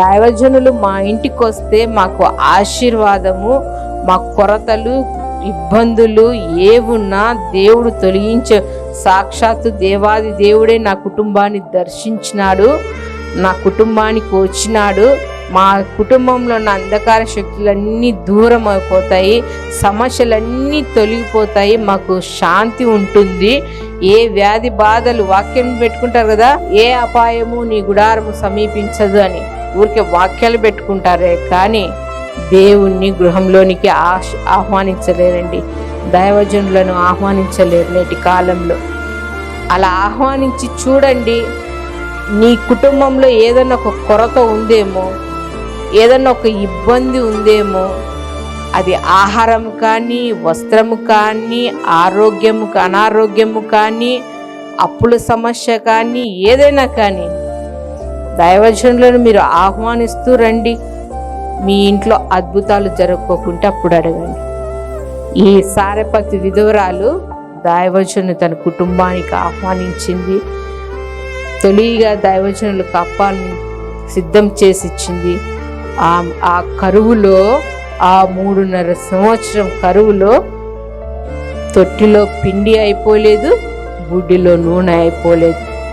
దైవజనులు మా ఇంటికి వస్తే మాకు ఆశీర్వాదము మా కొరతలు ఇబ్బందులు ఏవున్నా దేవుడు తొలగించే సాక్షాత్తు దేవాది దేవుడే నా కుటుంబాన్ని దర్శించినాడు నా కుటుంబానికి వచ్చినాడు. మా కుటుంబంలో ఉన్న అంధకార శక్తులన్నీ దూరం అయిపోతాయి సమస్యలన్నీ తొలగిపోతాయి మాకు శాంతి ఉంటుంది. ఏ వ్యాధి బాధలు వాక్యం పెట్టుకుంటారు కదా ఏ అపాయము నీ గుడారము సమీపించదు అని. ఊరికే వాక్యాలు పెట్టుకుంటారే కానీ దేవుణ్ణి గృహంలోనికి ఆహ్ ఆహ్వానించలేరండి. దైవజనులను ఆహ్వానించలేరు నేటి కాలంలో. అలా ఆహ్వానించి చూడండి నీ కుటుంబంలో ఏదైనా ఒక కొరత ఉందేమో ఏదైనా ఒక ఇబ్బంది ఉందేమో అది ఆహారం కానీ వస్త్రము కానీ ఆరోగ్యము అనారోగ్యము కానీ అప్పుల సమస్య కానీ ఏదైనా కానీ దైవజనులను మీరు ఆహ్వానిస్తూ రండి. మీ ఇంట్లో అద్భుతాలు జరగకోకుంటే అప్పుడు అడగండి. ఈ సారపతి విధవరాలు దైవజను తన కుటుంబానికి ఆహ్వానించింది. తొలిగా దైవజనులకు అప్పాన్ని సిద్ధం చేసి ఇచ్చింది ఆ ఆ కరువులో ఆ మూడున్నర సంవత్సరం కరువులో తొట్టిలో పిండి అయిపోలేదు బుడ్డిలో నూనె అయిపోలేదు.